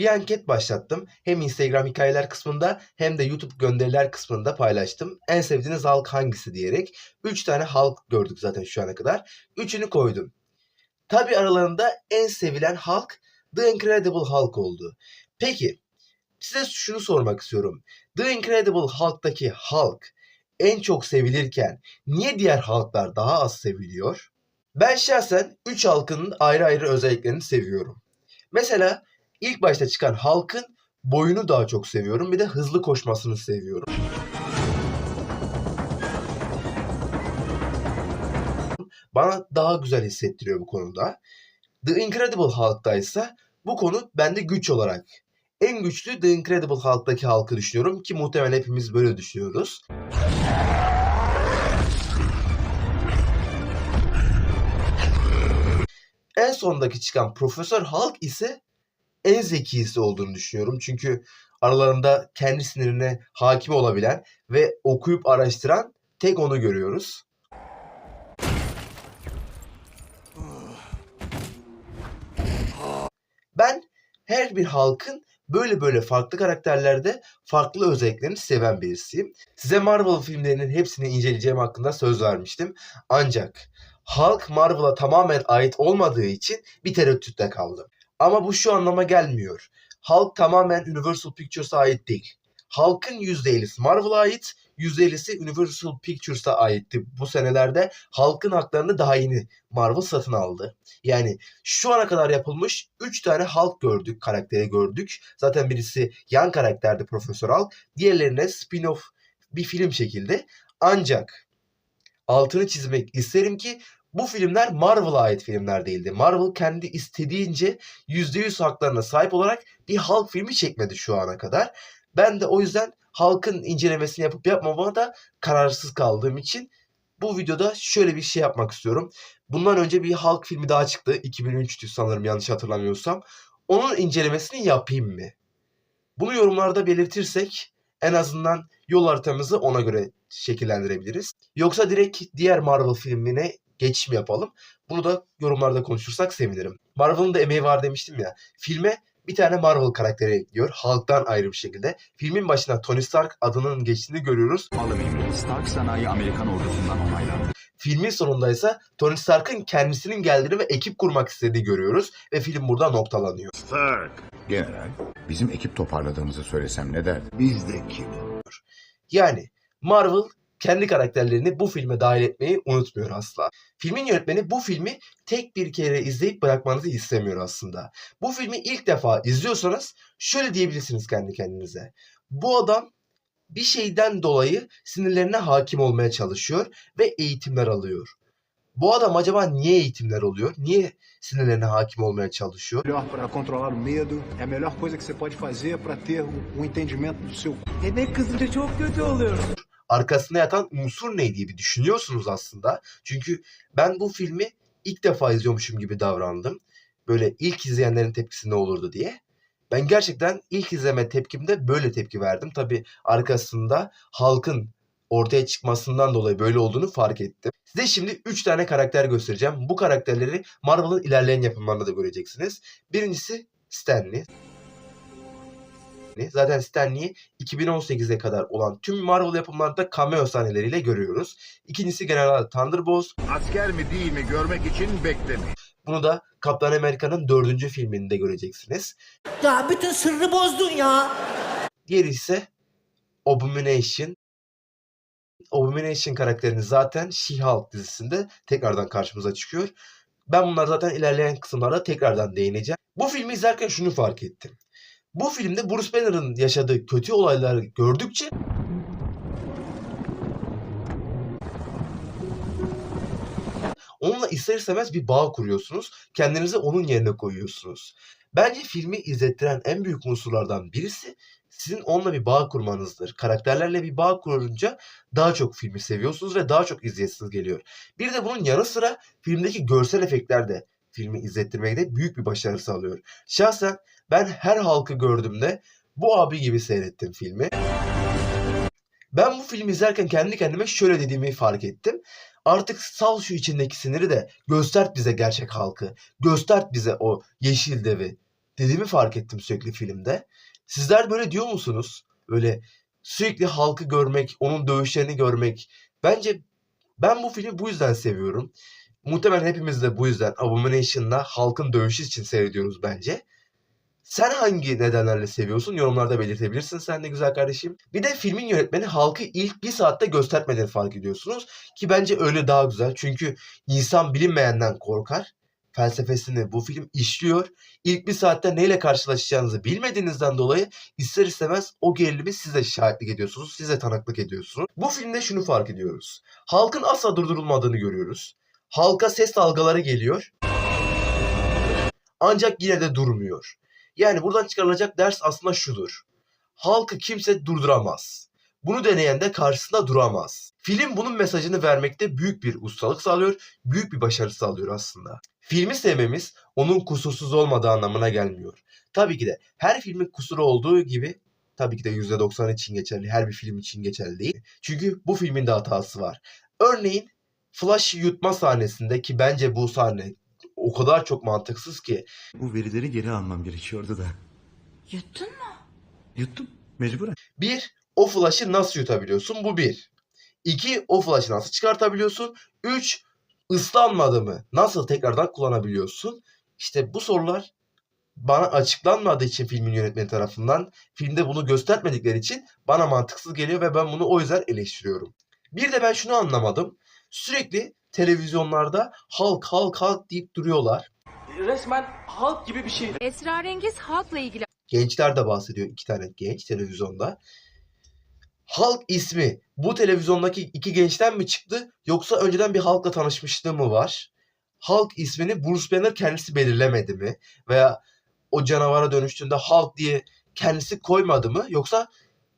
Bir anket başlattım. Hem Instagram hikayeler kısmında hem de YouTube gönderiler kısmında paylaştım. En sevdiğiniz halk hangisi diyerek. 3 tane halk gördük zaten şu ana kadar. Üçünü koydum. Tabi aralarında en sevilen halk The Incredible Hulk oldu. Peki size şunu sormak istiyorum. The Incredible Hulk'taki Hulk en çok sevilirken niye diğer halklar daha az seviliyor? Ben şahsen 3 halkın ayrı ayrı özelliklerini seviyorum. Mesela ilk başta çıkan halkın boyunu daha çok seviyorum. Bir de hızlı koşmasını seviyorum. Bana daha güzel hissettiriyor bu konuda. The Incredible Hulk'ta ise bu konu bende güç olarak. En güçlü The Incredible Hulk'taki halkı düşünüyorum ki muhtemelen hepimiz böyle düşünüyoruz. En sondaki çıkan Profesör Hulk ise en zekisi olduğunu düşünüyorum. Çünkü aralarında kendi sinirine hakim olabilen ve okuyup araştıran tek onu görüyoruz. Ben her bir halkın böyle böyle farklı karakterlerde farklı özelliklerini seven birisiyim. Size Marvel filmlerinin hepsini inceleyeceğim hakkında söz vermiştim. Ancak Hulk Marvel'a tamamen ait olmadığı için bir tereddütte kaldım. Ama bu şu anlama gelmiyor. Hulk tamamen Universal Pictures'a ait değil. Hulk'ın %50'si Marvel'a ait, %50'si Universal Pictures'a aitti. Bu senelerde Hulk'ın haklarını daha yeni Marvel satın aldı. Yani şu ana kadar yapılmış 3 tane Hulk gördük, karakteri gördük. Zaten birisi yan karakterdi Profesör Hulk. Diğerlerine spin-off bir film şekilde. Ancak altını çizmek isterim ki bu filmler Marvel'a ait filmler değildi. Marvel kendi istediğince %100 haklarına sahip olarak bir Hulk filmi çekmedi şu ana kadar. Ben de o yüzden Hulk'ın incelemesini yapıp yapmamama da kararsız kaldığım için bu videoda şöyle bir şey yapmak istiyorum. Bundan önce bir Hulk filmi daha çıktı. 2003'tü sanırım yanlış hatırlamıyorsam. Onun incelemesini yapayım mı? Bunu yorumlarda belirtirsek en azından yol haritamızı ona göre şekillendirebiliriz. Yoksa direkt diğer Marvel filmine geçiş mi yapalım? Bunu da yorumlarda konuşursak sevinirim. Marvel'ın da emeği var demiştim ya. Filme bir tane Marvel karakteri ekliyor. Hulk'tan ayrı bir şekilde. Filmin başına Tony Stark adının geçtiğini görüyoruz. Stark Sanayi Amerikan ordusundan onaylandı. Filmin sonunda ise Tony Stark'ın kendisinin geldiğini ve ekip kurmak istediğini görüyoruz. Ve film burada noktalanıyor. Stark. General, bizim ekip toparladığımızı söylesem ne der? Biz de kim? Yani Marvel kendi karakterlerini bu filme dahil etmeyi unutmuyor asla. Filmin yönetmeni bu filmi tek bir kere izleyip bırakmanızı istemiyor aslında. Bu filmi ilk defa izliyorsanız şöyle diyebilirsiniz kendi kendinize. Bu adam bir şeyden dolayı sinirlerine hakim olmaya çalışıyor ve eğitimler alıyor. Bu adam acaba niye eğitimler alıyor? Niye sinirlerine hakim olmaya çalışıyor? melhor para controlar o medo, é a melhor coisa que você pode fazer para ter um, um entendimento do seu Bebek kızınca çok kötü oluyor. Arkasında yatan unsur ne diye bir düşünüyorsunuz aslında. Çünkü ben bu filmi ilk defa izliyormuşum gibi davrandım. Böyle ilk izleyenlerin tepkisi ne olurdu diye. Ben gerçekten ilk izleme tepkimde böyle tepki verdim. Tabi arkasında halkın ortaya çıkmasından dolayı böyle olduğunu fark ettim. Size şimdi 3 tane karakter göstereceğim. Bu karakterleri Marvel'ın ilerleyen yapımlarında da göreceksiniz. Birincisi Stanley. Zaten Stanley'i 2018'e kadar olan tüm Marvel yapımlarında cameo sahneleriyle görüyoruz. İkincisi General Thunderbolt. Asker mi değil mi görmek için beklemeyin. Bunu da Kaptan Amerika'nın dördüncü filminde göreceksiniz. Ya bütün sırrı bozdun ya. Diğeri ise Abomination. Abomination karakterini zaten She-Hulk dizisinde tekrardan karşımıza çıkıyor. Ben bunlar zaten ilerleyen kısımlarda tekrardan değineceğim. Bu filmi izlerken şunu fark ettim. Bu filmde Bruce Banner'ın yaşadığı kötü olayları gördükçe onunla ister istemez bir bağ kuruyorsunuz. Kendinizi onun yerine koyuyorsunuz. Bence filmi izlettiren en büyük unsurlardan birisi sizin onunla bir bağ kurmanızdır. Karakterlerle bir bağ kurunca daha çok filmi seviyorsunuz ve daha çok izleyesiniz geliyor. Bir de bunun yanı sıra filmdeki görsel efektler de filmi izlettirmekte büyük bir başarı sağlıyor. Şahsen ben her halkı gördüğümde bu abi gibi seyrettim filmi. Ben bu filmi izlerken kendi kendime şöyle dediğimi fark ettim. Artık sal şu içindeki siniri de göstert bize gerçek halkı. Göstert bize o yeşil devi dediğimi fark ettim sürekli filmde. Sizler böyle diyor musunuz? Böyle sürekli halkı görmek, onun dövüşlerini görmek. Bence ben bu filmi bu yüzden seviyorum. Muhtemelen hepimiz de bu yüzden Abomination'la halkın dövüşü için seyrediyoruz bence. Sen hangi nedenlerle seviyorsun? Yorumlarda belirtebilirsin sen de güzel kardeşim. Bir de filmin yönetmeni halkı ilk bir saatte göstermediğini fark ediyorsunuz. Ki bence öyle daha güzel. Çünkü insan bilinmeyenden korkar. Felsefesini bu film işliyor. İlk bir saatte neyle karşılaşacağınızı bilmediğinizden dolayı ister istemez o gerilimi siz de şahitlik ediyorsunuz. Siz de tanıklık ediyorsunuz. Bu filmde şunu fark ediyoruz. Halkın asla durdurulmadığını görüyoruz. Halka ses dalgaları geliyor. Ancak yine de durmuyor. Yani buradan çıkarılacak ders aslında şudur. Halkı kimse durduramaz. Bunu deneyen de karşısında duramaz. Film bunun mesajını vermekte büyük bir ustalık sağlıyor, büyük bir başarı sağlıyor aslında. Filmi sevmemiz onun kusursuz olmadığı anlamına gelmiyor. Tabii ki de her filmin kusuru olduğu gibi tabii ki de %90 için geçerli, her bir film için geçerli değil. Çünkü bu filmin de hatası var. Örneğin Flash yutma sahnesinde ki bence bu sahne o kadar çok mantıksız ki Bu verileri geri almam gerekiyordu da. Yuttun mu? Yuttum. Mecburen. Bir, o flash'ı nasıl yutabiliyorsun? Bu bir. İki, o flash'ı nasıl çıkartabiliyorsun? Üç, ıslanmadı mı? Nasıl tekrardan kullanabiliyorsun? İşte bu sorular bana açıklanmadığı için filmin yönetmeni tarafından, filmde bunu göstermedikleri için bana mantıksız geliyor ve ben bunu o yüzden eleştiriyorum. Bir de ben şunu anlamadım. Sürekli televizyonlarda halk halk halk deyip duruyorlar. Resmen halk gibi bir şey. Esrarengiz halkla ilgili Gençler de bahsediyor iki tane genç televizyonda. Halk ismi bu televizyondaki iki gençten mi çıktı yoksa önceden bir halkla tanışmışlığı mı var? Halk ismini Bruce Banner kendisi belirlemedi mi? Veya o canavara dönüştüğünde halk diye kendisi koymadı mı? Yoksa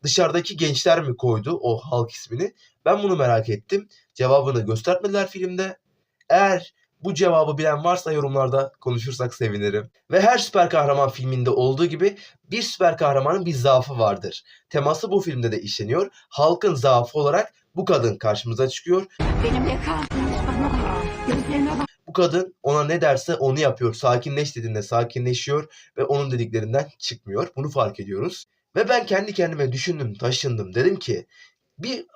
dışarıdaki gençler mi koydu o halk ismini? Ben bunu merak ettim. Cevabını göstermediler filmde. Eğer bu cevabı bilen varsa yorumlarda konuşursak sevinirim. Ve her süper kahraman filminde olduğu gibi bir süper kahramanın bir zaafı vardır. Teması bu filmde de işleniyor. Halkın zaafı olarak bu kadın karşımıza çıkıyor. benimle kal. Bana gözlerime bak. Bu kadın ona ne derse onu yapıyor. Sakinleş dediğinde sakinleşiyor ve onun dediklerinden çıkmıyor. Bunu fark ediyoruz. Ve ben kendi kendime düşündüm, taşındım. Dedim ki bir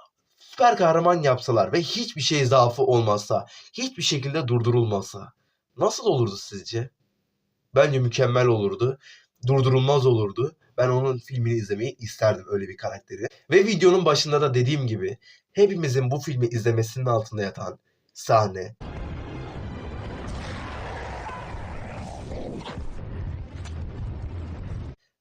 süper kahraman yapsalar ve hiçbir şey zaafı olmazsa, hiçbir şekilde durdurulmasa nasıl olurdu sizce? Bence mükemmel olurdu. Durdurulmaz olurdu. Ben onun filmini izlemeyi isterdim öyle bir karakteri. Ve videonun başında da dediğim gibi hepimizin bu filmi izlemesinin altında yatan sahne,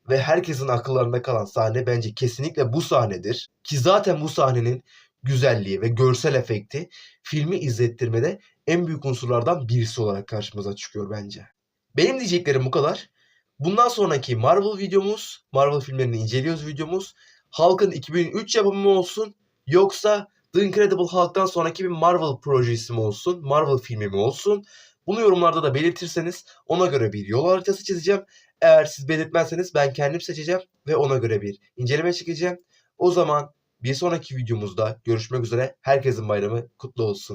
ve herkesin akıllarında kalan sahne bence kesinlikle bu sahnedir. Ki zaten bu sahnenin güzelliği ve görsel efekti filmi izlettirmede en büyük unsurlardan birisi olarak karşımıza çıkıyor bence. Benim diyeceklerim bu kadar. Bundan sonraki Marvel videomuz, Marvel filmlerini inceliyoruz videomuz. Hulk'ın 2003 yapımı mı olsun yoksa The Incredible Hulk'tan sonraki bir Marvel projesi mi olsun, Marvel filmi mi olsun? Bunu yorumlarda da belirtirseniz ona göre bir yol haritası çizeceğim. Eğer siz belirtmezseniz ben kendim seçeceğim ve ona göre bir inceleme çekeceğim. O zaman bir sonraki videomuzda görüşmek üzere. Herkesin bayramı kutlu olsun.